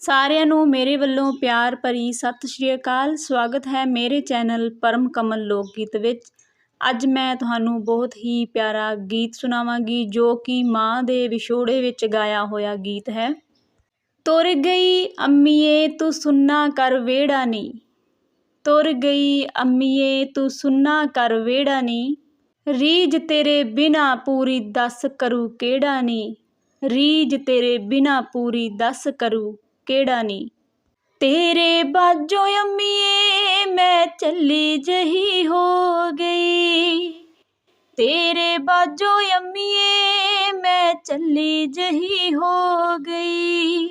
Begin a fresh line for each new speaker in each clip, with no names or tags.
ਸਾਰਿਆਂ ਨੂੰ ਮੇਰੇ ਵੱਲੋਂ ਪਿਆਰ ਭਰੀ ਸਤਿ ਸ਼੍ਰੀ ਅਕਾਲ। ਸਵਾਗਤ ਹੈ ਮੇਰੇ ਚੈਨਲ ਪਰਮ ਕਮਲ ਲੋਕ ਗੀਤ ਵਿੱਚ। ਅੱਜ ਮੈਂ ਤੁਹਾਨੂੰ ਬਹੁਤ ਹੀ ਪਿਆਰਾ ਗੀਤ ਸੁਣਾਵਾਂਗੀ, ਜੋ ਕਿ ਮਾਂ ਦੇ ਵਿਛੋੜੇ ਵਿੱਚ ਗਾਇਆ ਹੋਇਆ ਗੀਤ ਹੈ। ਤੁਰ ਗਈ ਅੰਮੀਏ, ਤੂੰ ਸੁੰਨਾ ਕਰ ਵੇੜਾ ਨੀ। ਤੁਰ ਗਈ ਅੰਮੀਏ, ਤੂੰ ਸੁੰਨਾ ਕਰ ਵੇੜਾ ਨੀ। ਰੀਝ ਤੇਰੇ ਬਿਨਾ ਪੂਰੀ ਦੱਸ ਕਰੂ ਕਿਹੜਾ ਨੀ। ਰੀਝ ਤੇਰੇ ਬਿਨਾ ਪੂਰੀ ਦੱਸ ਕਰੂ ਕਿਹੜਾ ਨੀ? ਤੇਰੇ ਬਾਜੋ ਅੰਮੀਏ, ਮੈਂ ਚੱਲੀ ਜਹੀ ਹੋ ਗਈ। ਤੇਰੇ ਬਾਜੋ ਅੰਮੀਏ, ਮੈਂ ਚੱਲੀ ਜਹੀ ਹੋ ਗਈ।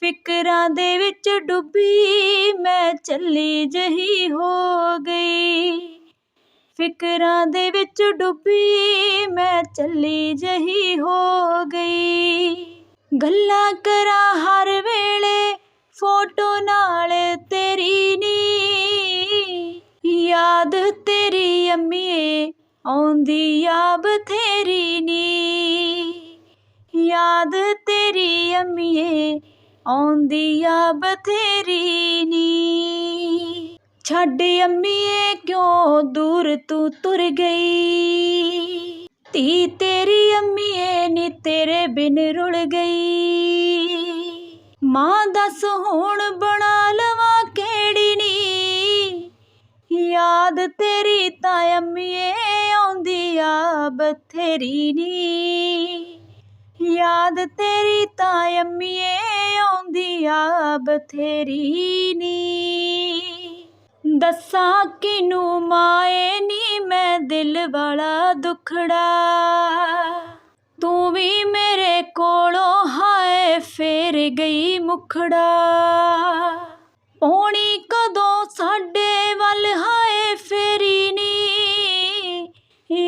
ਫਿਕਰਾਂ ਦੇ ਵਿੱਚ ਡੁੱਬੀ, ਮੈਂ ਚੱਲੀ ਜਹੀ ਹੋ ਗਈ। ਫਿਕਰਾਂ ਦੇ ਵਿੱਚ ਡੁੱਬੀ, ਮੈਂ ਚੱਲੀ ਜਹੀ ਹੋ ਗਈ। ਗੱਲਾਂ ਕਰਾਂ ਹਰ ਫੋਟੋ ਨਾਲ ਤੇਰੀ ਨੀ ਯਾਦ ਤੇਰੀ ਅੰਮੀਏ ਆਉਂਦੀ ਆ ਬਥੇਰੀ ਨੀ ਯਾਦ ਤੇਰੀ ਅੰਮੀਏ ਆਉਂਦੀ ਆ ਬਥੇਰੀ ਨੀ ਛੱਡ ਅੰਮੀਏ ਕਿਉਂ ਦੂਰ ਤੂੰ ਤੁਰ ਗਈ? ਧੀ ਤੇਰੀ ਅੰਮੀਏ ਨੀ ਤੇਰੇ ਬਿਨ ਰੁਲ ਗਈ। ਮਾਂ ਦੱਸ ਹੁਣ ਬਣਾ ਲਵਾਂ ਕਿਹੜੀ ਨੀ ਯਾਦ ਤੇਰੀ ਤਾਂ ਅੰਮੀਏ ਆਉਂਦੀ ਆ ਬਥੇਰੀ ਨੀ ਯਾਦ ਤੇਰੀ ਤਾਂ ਅੰਮੀਏ ਆਉਂਦੀ ਆ ਬਥੇਰੀ ਨੀ ਦੱਸਾਂ ਕਿਨੂੰ ਮਾਏ ਨੀ ਮੈਂ ਦਿਲ ਵਾਲਾ ਦੁਖੜਾ? ਤੂੰ ਵੀ ਮੇਰੇ ਕੋਲੋਂ ਹਾਏ ਫੇਰ ਗਈ ਮੁਖੜਾ। ਪੌਣੀ ਕਦੋਂ ਸਾਡੇ ਵੱਲ ਹਾਏ ਫੇਰੀ ਨੀ।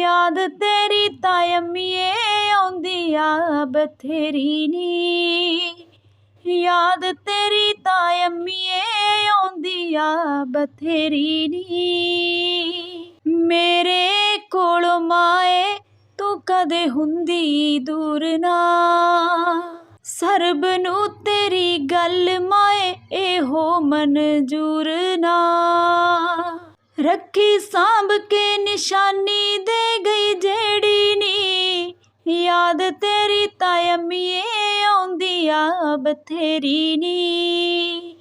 ਯਾਦ ਤੇਰੀ ਤਾਂ ਅੰਮੀਏ ਆਉਂਦੀ ਆ ਬਥੇਰੀ ਨੀ। ਯਾਦ ਤੇਰੀ ਤਾਂ ਆਉਂਦੀ ਆ ਬਥੇਰੀ ਨੀ। ਮੇਰੇ ਕੋਲ ਮਾਏ ਤੂੰ ਕਦੇ ਹੁੰਦੀ ਦੂਰ ਨਾ। ਸਰਬ ਨੂੰ ਤੇਰੀ ਗੱਲ ਮਾਏ, ਇਹੋ ਮਨਜੂਰ ਨਾ। ਰੱਖੀ ਸਾਂਭ ਕੇ ਨਿਸ਼ਾਨੀ ਦੇ ਗਈ ਜਿਹੜੀ ਨੀ। ਯਾਦ ਤੇਰੀ ਤਾਂ ਅੰਮੀਏ ਆਉਂਦੀ ਆ ਬਥੇਰੀ ਨੀ।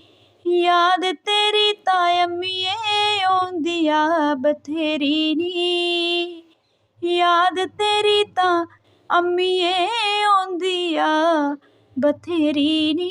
ਯਾਦ ਤੇਰੀ ਤਾਂ ਅੰਮੀਏ ਆਉਂਦੀ ਆ ਬਥੇਰੀ ਨੀ। ਯਾਦ ਤੇਰੀ ਤਾਂ ਅੰਮੀਏ ਆਉਂਦੀ ਬਥੇਰੀ ਨੀ